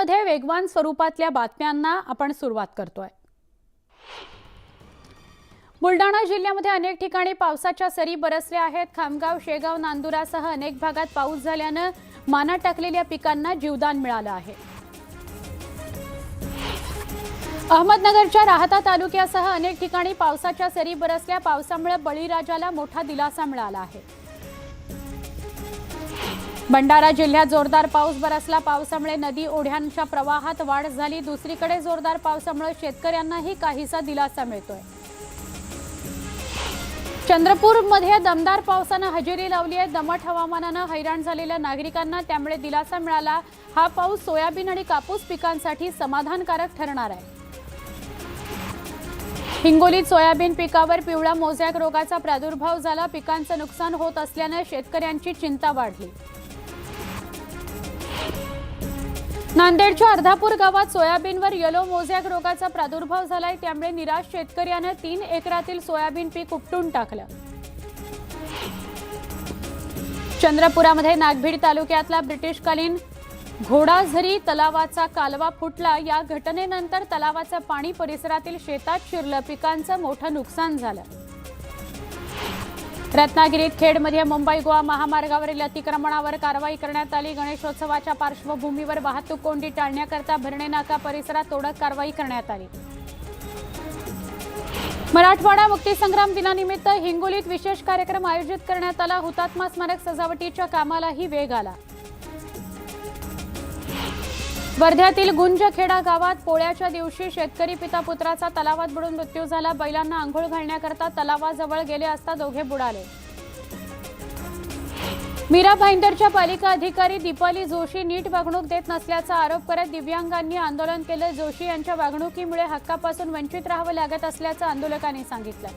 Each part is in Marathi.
मध्ये वेगवान स्वरूपातल्या बातम्यांना आपण सुरुवात करतोय. बुलढाणा जिल्ह्यामध्ये अनेक ठिकाणी पावसाच्या सरी बरसल्या आहेत. खामगाव शेगाव नांदुरासह अनेक भागात पाऊस झाल्यानं माना टाकलेल्या पिकांना जीवदान मिळालं आहे. अहमदनगरच्या राहता तालुक्यासह अनेक ठिकाणी पावसाच्या सरी बरसल्या. पावसामुळे बळीराजाला मोठा दिलासा मिळाला आहे. भंडारा जिल्ह्यात जोरदार पाऊस बरसला. पावसामुळे नदी ओढ्यांच्या प्रवाहात वाढ झाली. दुसरीकडे जोरदार पावसामुळे शेतकऱ्यांनाही काहीसा दिलासा मिळतोय. चंद्रपूरमध्ये दमदार पावसानं हजेरी लावली आहे. दमट हवामानानं हैराण झालेल्या नागरिकांना त्यामुळे दिलासा मिळाला. हा पाऊस सोयाबीन आणि कापूस पिकांसाठी समाधानकारक ठरणार आहे. हिंगोलीत सोयाबीन पिकावर पिवळा मोझॅक रोगाचा प्रादुर्भाव झाला. पिकांचं नुकसान होत असल्यानं शेतकऱ्यांची चिंता वाढली. नांदेडच्या अर्धापूर गावात सोयाबीनवर येलो मोझॅक रोगाचा प्रादुर्भाव झालाय त्यामुळे निराश शेतकऱ्यानं तीन एकरातील सोयाबीन पीक उपटून टाकलं. चंद्रपुरामध्ये नागभीड तालुक्यातला ब्रिटिशकालीन घोडाझरी तलावाचा कालवा फुटला. या घटनेनंतर तलावाचं पाणी परिसरातील शेतात शिरलं. पिकांचं मोठं नुकसान झालं. रत्नागिरीत खेडमध्ये मुंबई गोवा महामार्गावरील अतिक्रमणावर कारवाई करण्यात आली. गणेशोत्सवाच्या पार्श्वभूमीवर वाहतूक कोंडी टाळण्याकरता भरणे नाका परिसरात तोडक कारवाई करण्यात आली. मराठवाडा मुक्तीसंग्राम दिनानिमित्त हिंगोलीत विशेष कार्यक्रम आयोजित करण्यात आला. हुतात्मा स्मारक सजावटीच्या कामालाही वेग आला. वर्ध्यातील गुंजखेडा गावात पोळ्याच्या दिवशी शेतकरी पिता पुत्राचा तलावात बुडून मृत्यू झाला. बैलांना आंघोळ घालण्याकरता तलावाजवळ गेले असता दोघे बुडाले. मीरा भाईंदरच्या पालिका अधिकारी दीपाली जोशी नीट वागणूक देत नसल्याचा आरोप करत दिव्यांगांनी आंदोलन केलं. जोशी यांच्या वागणुकीमुळे हक्कापासून वंचित राहावं लागत असल्याचं आंदोलकांनी सांगितलं.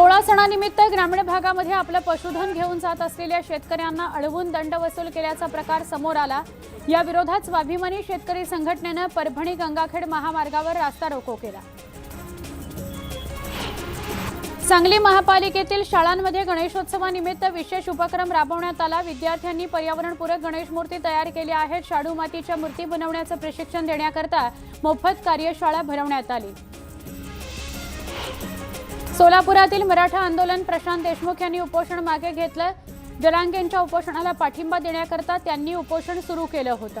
पोळा सणानिमित्त ग्रामीण भागामध्ये आपलं पशुधन घेऊन जात असलेल्या शेतकऱ्यांना अडवून दंड वसूल केल्याचा प्रकार समोर आला. या विरोधात स्वाभिमानी शेतकरी संघटनेनं परभणी गंगाखेड महामार्गावर रास्ता रोको केला. सांगली महापालिकेतील शाळांमध्ये गणेशोत्सवानिमित्त विशेष उपक्रम राबवण्यात आला. विद्यार्थ्यांनी पर्यावरणपूरक गणेश मूर्ती तयार केल्या आहेत. शाडू मातीच्या मूर्ती बनवण्याचं प्रशिक्षण देण्याकरता मोफत कार्यशाळा भरवण्यात आली. सोलापुरातील मराठा आंदोलन प्रशांत देशमुख यांनी उपोषण मागे घेतलं जलांगेंच्या उपोषणाला पाठिंबा देण्याकरता त्यांनी उपोषण सुरू केलं होतं.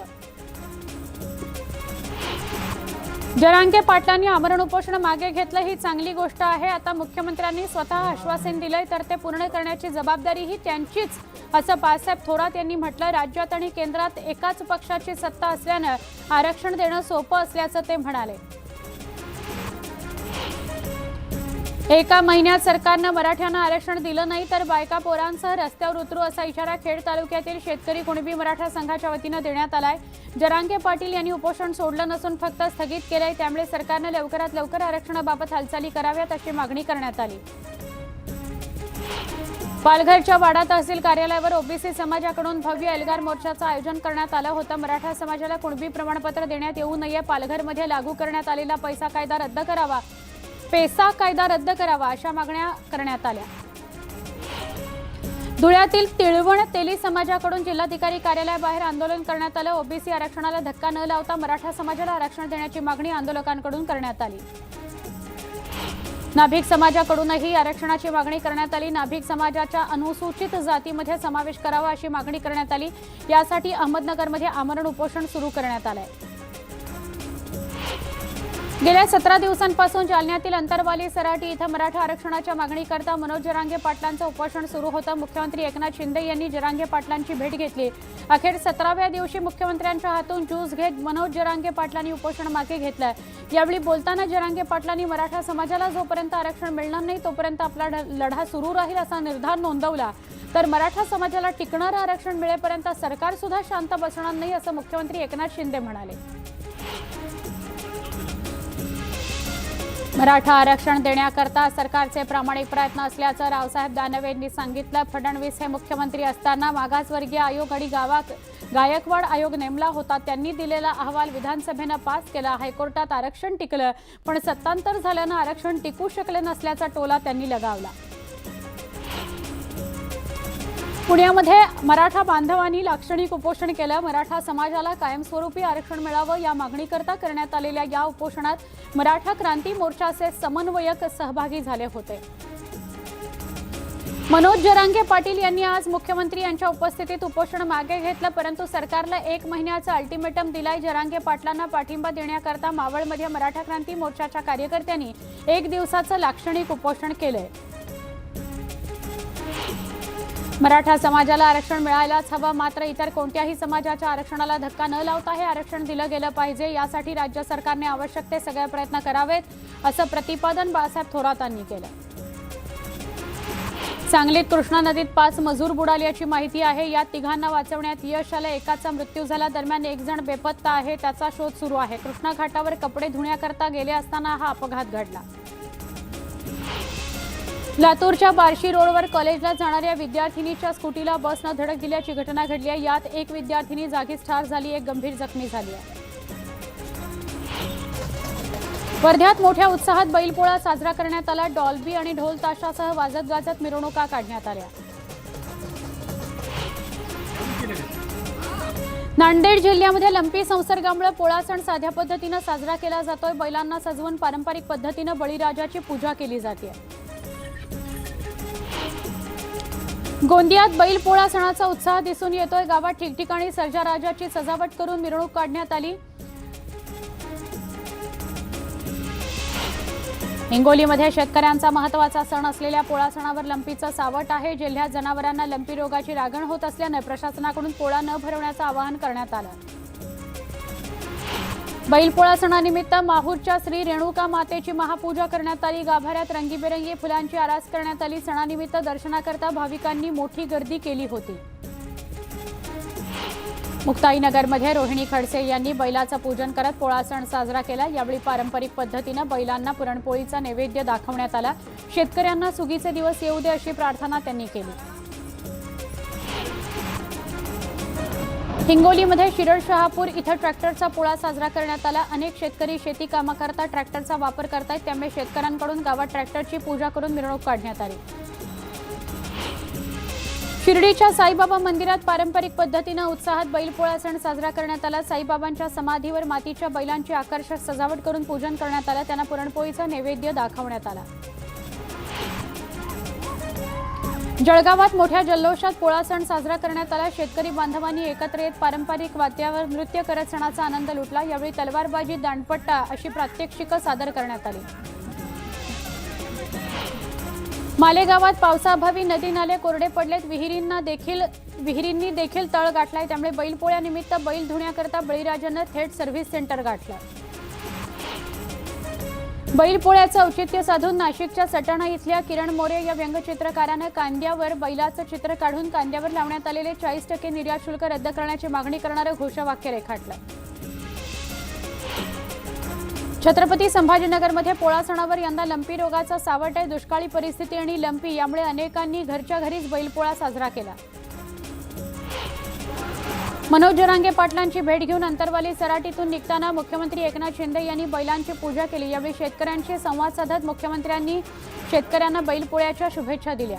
जरांगे पाटलांनी आमरण उपोषण मागे घेतलं ही चांगली गोष्ट आहे. आता मुख्यमंत्र्यांनी स्वतः आश्वासन दिलंय तर ते पूर्ण करण्याची जबाबदारी ही त्यांचीच असं बाळासाहेब थोरात यांनी म्हटलं राज्यात आणि केंद्रात एकाच पक्षाची सत्ता असल्यानं आरक्षण देणं सोपं असल्याचं ते म्हणाले. एका महिन्यात सरकारनं मराठ्यांना आरक्षण दिलं नाही तर बायका पोरांसह रस्त्यावर उतरू असा इशारा खेड तालुक्यातील शेतकरी कुणबी मराठा संघाच्या वतीनं देण्यात आलाय. जरांगे पाटील यांनी उपोषण सोडलं नसून फक्त स्थगित केलंय. त्यामुळे सरकारनं लवकरात लवकर आरक्षणाबाबत हालचाली कराव्यात अशी मागणी करण्यात आली. पालघरच्या वाडा तहसील कार्यालयावर ओबीसी समाजाकडून भव्य एल्गार मोर्चाचं आयोजन करण्यात आलं होतं. मराठा समाजाला कुणबी प्रमाणपत्र देण्यात येऊ नये. पालघरमध्ये लागू करण्यात आलेला पैसा कायदा रद्द करावा. पेसा कायदा रद्द करावा अशा मागण्या करण्यात आल्या. धुळ्यातील तिळवण तेली समाजाकडून जिल्हाधिकारी कार्यालयाबाहेर आंदोलन करण्यात आलं. ओबीसी आरक्षणाला धक्का न लावता मराठा समाजाला आरक्षण देण्याची मागणी आंदोलकांकडून करण्यात आली. नाभिक समाजाकडूनही आरक्षणाची मागणी करण्यात आली. नाभिक समाजाच्या अनुसूचित जातीमध्ये समावेश करावा अशी मागणी करण्यात आली. यासाठी अहमदनगरमध्ये आमरण उपोषण सुरू करण्यात आलं आहे गेल्या सतरा दिवसांपासून जालन्यातील अंतरवाली सराटी इथं मराठा आरक्षणाच्या मागणीकरता मनोज जरांगे पाटलांचं उपोषण सुरू होतं. मुख्यमंत्री एकनाथ शिंदे यांनी जरांगे पाटलांची भेट घेतली. अखेर सतराव्या दिवशी मुख्यमंत्र्यांच्या हातून ज्यूस घेत मनोज जरांगे पाटलांनी उपोषण मागे घेतलं यावेळी बोलताना जरांगे पाटलांनी मराठा समाजाला जोपर्यंत आरक्षण मिळणार नाही तोपर्यंत आपला लढा सुरू राहील असा निर्धार नोंदवला. तर मराठा समाजाला टिकणारं आरक्षण मिळेपर्यंत सरकार सुद्धा शांत बसणार नाही असं मुख्यमंत्री एकनाथ शिंदे म्हणाले. मराठा आरक्षण देण्याकरता सरकारचे प्रामाणिक प्रयत्न असल्याचं रावसाहेब दानवे यांनी सांगितलं. फडणवीस हे मुख्यमंत्री असताना मागासवर्गीय आयोग आणि गावात गायकवाड आयोग नेमला होता. त्यांनी दिलेला अहवाल विधानसभेनं पास केला. हायकोर्टात आरक्षण टिकलं पण सत्तांतर झाल्यानं आरक्षण टिकू शकले नसल्याचा टोला त्यांनी लगावला. पुण्यामध्ये मराठा बांधवांनी लाक्षणिक उपोषण केलं. मराठा समाजाला कायमस्वरूपी आरक्षण मिळावं या मागणीकरता करण्यात आलेल्या या उपोषणात मराठा क्रांती मोर्चाचे समन्वयक सहभागी झाले होते. मनोज जरांगे पाटील यांनी आज मुख्यमंत्री यांच्या उपस्थितीत उपोषण मागे घेतलं परंतु सरकारला एक महिन्याचा अल्टिमेटम दिलाय जरांगे पाटलांना पाठिंबा देण्याकरता मावळमध्ये मराठा क्रांती मोर्चाच्या कार्यकर्त्यांनी एक दिवसाचं लाक्षणिक उपोषण केलंय. मराठा समाजाला आरक्षण मिळायलाच हवं. मात्र इतर कोणत्याही समाजाच्या आरक्षणाला धक्का न लावता हे आरक्षण दिलं गेलं पाहिजे. यासाठी राज्य सरकारने आवश्यक ते सगळे प्रयत्न करावेत असं प्रतिपादन बाळासाहेब थोरातांनी केलं. सांगलीत कृष्णा नदीत पाच मजूर बुडाल्याची माहिती आहे. यात तिघांना वाचवण्यात यश आलं. एकाचा मृत्यू झाला. दरम्यान एक जण बेपत्ता आहे. त्याचा शोध सुरू आहे. कृष्णा घाटावर कपडे धुण्याकरता गेले असताना हा अपघात घडला. लातूरच्या बार्शी रोडवर कॉलेजला जाणाऱ्या विद्यार्थिनीच्या स्कूटीला बसनं धडक दिल्याची घटना घडली आहे. यात एक विद्यार्थिनी जागीच ठार झाली एक गंभीर जखमी झाली आहे. वर्ध्यात मोठ्या उत्साहात बैलपोळा साजरा करण्यात आला. डॉल्बी आणि ढोल ताशासह वाजत गाजत मिरवणुका काढण्यात आल्या. नांदेड जिल्ह्यामध्ये लंपी संसर्गामुळे पोळा सण साध्या पद्धतीनं साजरा केला जातोय. बैलांना सजवून पारंपरिक पद्धतीनं बळीराजाची पूजा केली जाते. गोंदियात बैलपोळा सणाचा उत्साह दिसून येतोय. गावात ठिकठिकाणी सर्जाराजाची सजावट करून मिरवणूक काढण्यात आली. हिंगोलीमध्ये शेतकऱ्यांचा महत्त्वाचा सण असलेल्या पोळा सणावर लंपीचं सावट आहे. जिल्ह्यात जनावरांना लंपी रोगाची लागण होत असल्यानं प्रशासनाकडून पोळा न भरवण्याचं आवाहन करण्यात आलं. बैलपोळा सणानिमित्त माहूरच्या श्री रेणुका मातेची महापूजा करण्यात आली. गाभाऱ्यात रंगीबेरंगी फुलांची आरास करण्यात आली. सणानिमित्त दर्शनाकरता भाविकांनी मोठी गर्दी केली होती. मुक्ताईनगरमध्ये रोहिणी खडसे यांनी बैलाचं पूजन करत पोळा सण साजरा केला. यावेळी पारंपरिक पद्धतीनं बैलांना पुरणपोळीचा नैवेद्य दाखवण्यात आला. शेतकऱ्यांना सुगीचे दिवस येऊ दे अशी प्रार्थना त्यांनी केली. हिंगोलीमध्ये शिरड शहापूर इथं ट्रॅक्टरचा पोळा साजरा करण्यात आला. अनेक शेतकरी शेती कामाकरता ट्रॅक्टरचा वापर करतायत. त्यामुळे शेतकऱ्यांकडून गावात ट्रॅक्टरची पूजा करून मिरवणूक काढण्यात आली. शिर्डीच्या साईबाबा मंदिरात पारंपरिक पद्धतीनं उत्साहात बैलपोळा सण साजरा करण्यात आला. साईबाबांच्या समाधीवर मातीच्या बैलांची आकर्षक सजावट करून पूजन करण्यात आलं. त्यांना पुरणपोळीचा नैवेद्य दाखवण्यात आला. जळगावात मोठ्या जल्लोषात पोळा सण साजरा करण्यात आला. शेतकरी बांधवांनी एकत्र येत पारंपरिक वाद्यावर नृत्य करत सणाचा आनंद लुटला. यावेळी तलवारबाजी दांडपट्टा अशी प्रात्यक्षिकं सादर करण्यात आली. मालेगावात पावसाअभावी नदी नाले कोरडे पडलेत. विहिरींना देखील विहिरींनी देखील तळ गाठलाय. त्यामुळे बैलपोळ्यानिमित्त बैल धुण्याकरता बळीराजानं थेट सर्व्हिस सेंटर गाठलं. बैलपोळ्याचं औचित्य साधून नाशिकच्या सटाणा इथल्या किरण मोरे या व्यंगचित्रकारानं कांद्यावर बैलाचं चित्र काढून कांद्यावर लावण्यात आलेले चाळीस टक्के निर्यात शुल्क रद्द करण्याची मागणी करणारं घोषवाक्य रेखाटलं. छत्रपती संभाजीनगरमध्ये पोळा सणावर यंदा लंपी रोगाचा सावट आहे दुष्काळी परिस्थिती आणि लंपी यामुळे अनेकांनी घरच्या घरीच बैलपोळा साजरा केला. मनोज जरांगे पाटलांची भेट घेऊन अंतरवाली सराटीतून निघताना मुख्यमंत्री एकनाथ शिंदे यांनी बैलांची पूजा केली. यावेळी शेतकऱ्यांशी संवाद साधत मुख्यमंत्र्यांनी शेतकऱ्यांना बैलपोळ्याच्या शुभेच्छा दिल्या.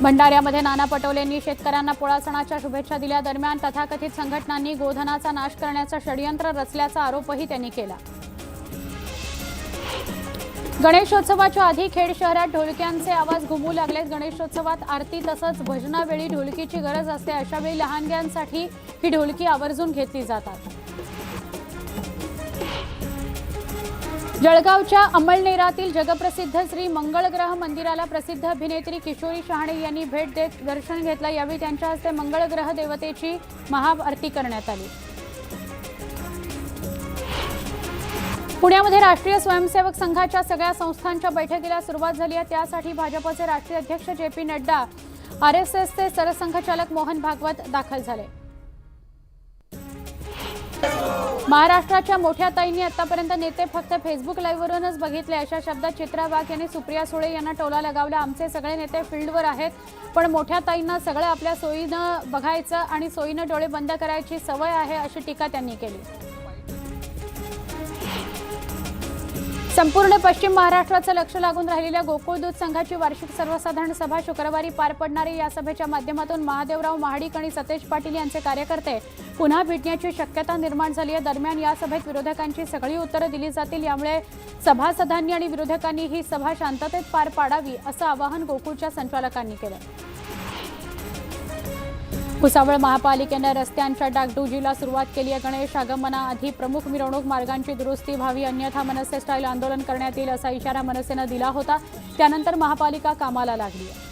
भंडाऱ्यामध्ये नाना पटोलेंनी शेतकऱ्यांना पोळा सणाच्या शुभेच्छा दिल्या. दरम्यान तथाकथित संघटनांनी गोधनाचा नाश करण्याचं षडयंत्र रचल्याचा आरोपही त्यांनी केला. गणेशोत्सवाच्या आधी खेड शहरात ढोलक्यांचे आवाज घुमू लागले गणेशोत्सवात आरती तसंच भजनावेळी ढोलकीची गरज असते. अशावेळी लहानग्यांसाठी ही ढोलकी आवर्जून घेतली जातात. जळगावच्या अंमळनेरातील जगप्रसिद्ध श्री मंगळग्रह मंदिराला प्रसिद्ध अभिनेत्री किशोरी शहाणे यांनी भेट देत दर्शन घेतलं. यावेळी त्यांच्या हस्ते मंगळग्रह देवतेची महाआरती करण्यात आली. पुण्यामध्ये राष्ट्रीय स्वयंसेवक संघाच्या सगळ्या संस्थांच्या बैठकीला सुरुवात झाली आहे. त्यासाठी भाजपचे राष्ट्रीय अध्यक्ष J P Nadda R S एसचे सरसंघचालक मोहन भागवत दाखल झाले. महाराष्ट्राच्या मोठ्या ताईंनी आतापर्यंत नेते फक्त फेसबुक लाईव्हवरूनच बघितले. अशा शब्दात चित्रा वाघ यांनी सुप्रिया सुळे यांना टोला लगावला. आमचे सगळे नेते फील्डवर आहेत पण मोठ्या ताईंना सगळं आपल्या सोयीनं बघायचं आणि सोयीनं डोळे बंद करायची सवय आहे अशी टीका त्यांनी केली. संपूर्ण पश्चिम महाराष्ट्राचं लक्ष लागून राहिलेल्या गोकुळ दूध संघाची वार्षिक सर्वसाधारण सभा शुक्रवारी पार पडणारी या सभेच्या माध्यमातून महादेवराव महाडिक आणि सतेज पाटील यांचे कार्यकर्ते पुन्हा भेटण्याची शक्यता निर्माण झाली आहे. दरम्यान या सभेत विरोधकांची सगळी उत्तरं दिली जातील. यामुळे सभासदांनी आणि विरोधकांनी ही सभा शांततेत पार पाडावी असं आवाहन गोकुळच्या संचालकांनी केलं. भुसावळ महापालिकेनं रस्त्यांच्या डागडुजीला सुरुवात केली आहे. गणेश आगमनाआधी प्रमुख मिरवणूक मार्गांची दुरुस्ती व्हावी अन्यथा मनसे स्टाईल आंदोलन करण्यात येईल असा इशारा मनसेनं दिला होता. त्यानंतर महापालिका कामाला लागली आहे.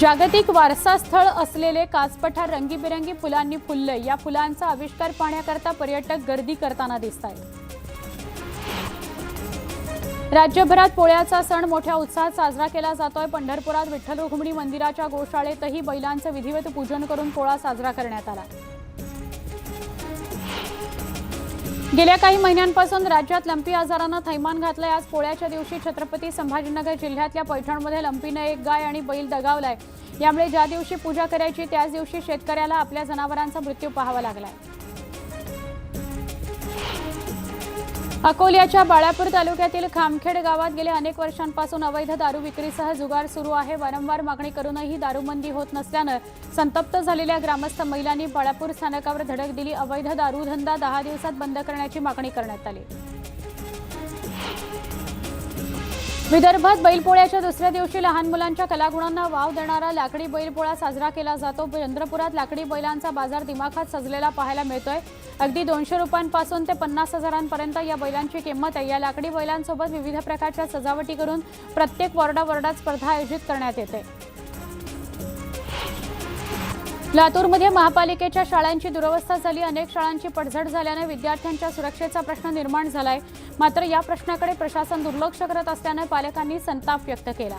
जागतिक वारसास्थळ असलेले काचपठार रंगीबेरंगी फुलांनी फुललंय. या फुलांचा आविष्कार पाहण्याकरता पर्यटक गर्दी करताना दिसत आहेत राज्यभरात पोळ्याचा सण मोठ्या उत्साहात साजरा केला जातोय. पंढरपुरात विठ्ठल रुक्मिणी मंदिराच्या गोशाळेतही बैलांचं विधिवत पूजन करून पोळा साजरा करण्यात आला. गेल्या काही महिन्यांपासून राज्यात लंपी आजारानं थैमान घातलंय. आज पोळ्याच्या दिवशी छत्रपती संभाजीनगर जिल्ह्यातल्या पैठणमध्ये लंपीनं एक गाय आणि बैल दगावलाय. यामुळे ज्या दिवशी पूजा करायची त्याच दिवशी शेतकऱ्याला आपल्या जनावरांचा मृत्यू पाहावा लागलाय. अकोल्याच्या बाळापूर तालुक्यातील खामखेड गावात गेल्या अनेक वर्षांपासून अवैध दारू विक्रीसह जुगार सुरू आहे. वारंवार मागणी करूनही दारूबंदी होत नसल्यानं संतप्त झालेल्या ग्रामस्थ महिलांनी बाळापूर स्थानकावर धडक दिली. अवैध दारूधंदा दहा दिवसात बंद करण्याची मागणी करण्यात आली. विदर्भात बैलपोळ्याच्या दुसऱ्या दिवशी लहान मुलांच्या कलागुणांना वाव देणारा लाकडी बैलपोळा साजरा केला जातो. चंद्रपुरात लाकडी बैलांचा बाजार दिमाखात सजलेला पाहायला मिळतोय. अगदी दोनशे रुपयांपासून ते पन्नास हजारांपर्यंत या बैलांची किंमत आहे. या लाकडी बैलांसोबत विविध प्रकारच्या सजावटी करून प्रत्येक वॉर्डावॉर्डात स्पर्धा आयोजित करण्यात येते. लातूरमध्ये महापालिकेच्या शाळांची दुरवस्था झाली. अनेक शाळांची पडझड झाल्याने विद्यार्थ्यांच्या सुरक्षेचा प्रश्न निर्माण झालाय. मात्र या प्रश्नाकडे प्रशासन दुर्लक्ष करत असल्यानं पालकांनी संताप व्यक्त केला.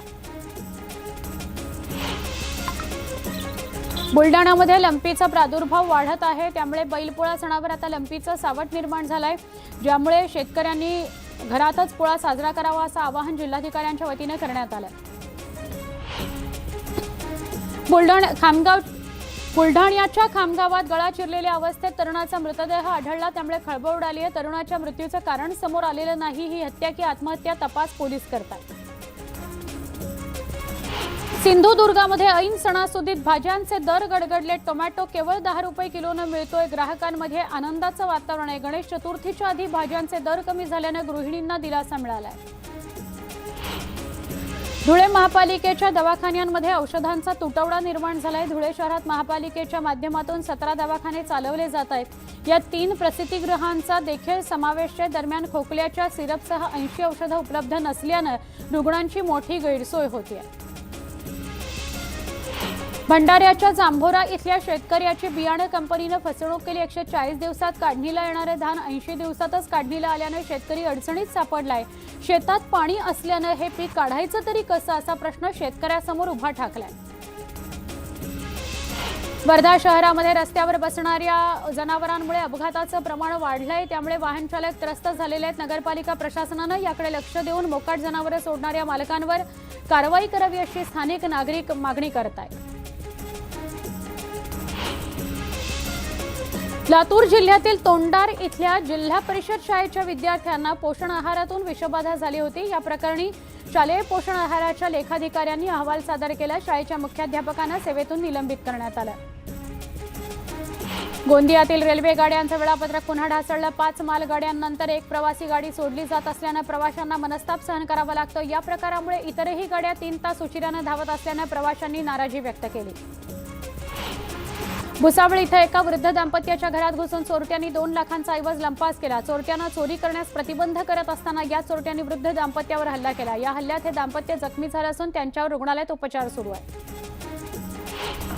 बुलडाण्यामध्ये लंपीचा प्रादुर्भाव वाढत आहे. त्यामुळे बैलपोळा सणावर आता लंपीचं सावट निर्माण झालंय. ज्यामुळे शेतकऱ्यांनी घरातच पोळा साजरा करावा असं आवाहन जिल्हाधिकाऱ्यांच्या वतीने करण्यात आलं. बुलढाणा खामगाव बुलढाण्याच्या खामगावात गळा चिरलेल्या अवस्थेत तरुणाचा मृतदेह आढळला. त्यामुळे खळबळ उडाली आहे. तरुणाच्या मृत्यूचं कारण समोर आलेलं नाही. ही हत्या की आत्महत्या तपास पोलीस करतात सिंधुदुर्गामध्ये ऐन सणासुदीत भाज्यांचे दर गडगडले. टोमॅटो केवळ दहा रुपये किलोनं मिळतोय. ग्राहकांमध्ये आनंदाचं वातावरण आहे. गणेश चतुर्थीच्या आधी भाज्यांचे दर कमी झाल्याने गृहिणींना दिलासा मिळाला आहे धुळे महापालिकेच्या दवाखान्यांमध्ये औषधांचा तुटवडा निर्माण झालाय. धुळे शहरात महापालिकेच्या माध्यमातून सतरा दवाखाने चालवले जात आहेत. या तीन प्रसिद्धीगृहांचा देखील समावेश आहे. दरम्यान खोकल्याच्या सिरपसह ऐंशी औषधं उपलब्ध नसल्यानं रुग्णांची मोठी गैरसोय होती भंडाऱ्याच्या जांभोरा इथल्या शेतकऱ्याची बियाणं कंपनीनं फसवणूक केली. एकशे चाळीस दिवसात काढणीला येणारे धान ऐंशी दिवसातच काढणीला आल्यानं शेतकरी अडचणीत सापडलाय. शेतात पाणी असल्यानं हे पीक काढायचं तरी कसं असा प्रश्न शेतकऱ्यासमोर उभा ठाकलाय. वर्धा शहरामध्ये रस्त्यावर बसणाऱ्या जनावरांमुळे अपघाताचं प्रमाण वाढलंय. त्यामुळे वाहन चालक त्रस्त झालेले आहेत. नगरपालिका प्रशासनानं याकडे लक्ष देऊन मोकाट जनावरं सोडणाऱ्या मालकांवर कारवाई करावी अशी स्थानिक नागरिक मागणी करत आहेत लातूर जिल्ह्यातील तोंडार इथल्या जिल्हा परिषद शाळेच्या विद्यार्थ्यांना पोषण आहारातून विषबाधा झाली होती. या प्रकरणी शालेय पोषण आहाराच्या लेखाधिकाऱ्यांनी अहवाल सादर केला. शाळेच्या मुख्याध्यापकांना सेवेतून निलंबित करण्यात आलं. गोंदियातील रेल्वे गाड्यांचं वेळापत्रक पुन्हा ढासळलं. पाच मालगाड्यांनंतर एक प्रवासी गाडी सोडली जात असल्यानं प्रवाशांना मनस्ताप सहन करावा लागतो. या प्रकारामुळे इतरही गाड्या तीन तास उशिरानं धावत असल्यानं प्रवाशांनी नाराजी व्यक्त केली. भुसावळ इथं एका वृद्ध दाम्पत्याच्या घरात घुसून चोरट्यांनी दोन लाखांचा ऐवज लंपास केला. चोरट्यांना चोरी करण्यास प्रतिबंध करत असताना या चोरट्यांनी वृद्ध दाम्पत्यावर हल्ला केला. या हल्ल्यात हे दाम्पत्य जखमी झालं असून त्यांच्यावर रुग्णालयात उपचार सुरू आहे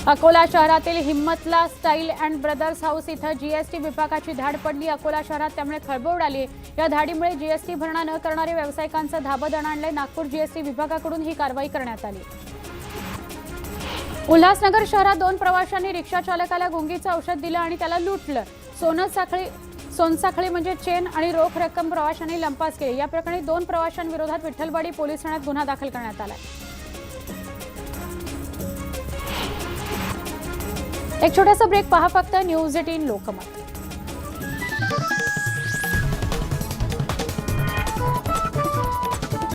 अकोला शहरातील हिम्मतला स्टाईल अँड ब्रदर्स हाऊस इथं जीएसटी विभागाची धाड पडली. अकोला शहरात त्यामुळे खळबळ उडाली. या धाडीमुळे जीएसटी भरणा न करणारे व्यावसायिकांचं धाबं दण नागपूर जीएसटी विभागाकडून ही कारवाई करण्यात आली. उल्हासनगर शहरात दोन प्रवाशांनी रिक्षा चालकाला गुंगीचं औषध दिलं आणि त्याला लुटलं. सोनं साखळी सोनसाखळी म्हणजे चेन आणि रोख रक्कम प्रवाशांनी लंपास केली. या प्रकरणी दोन प्रवाशांविरोधात विठ्ठलवाडी पोलीस ठाण्यात गुन्हा दाखल करण्यात आला एक छोटासा ब्रेक पहा फक्त न्यूज एटीन लोकमत.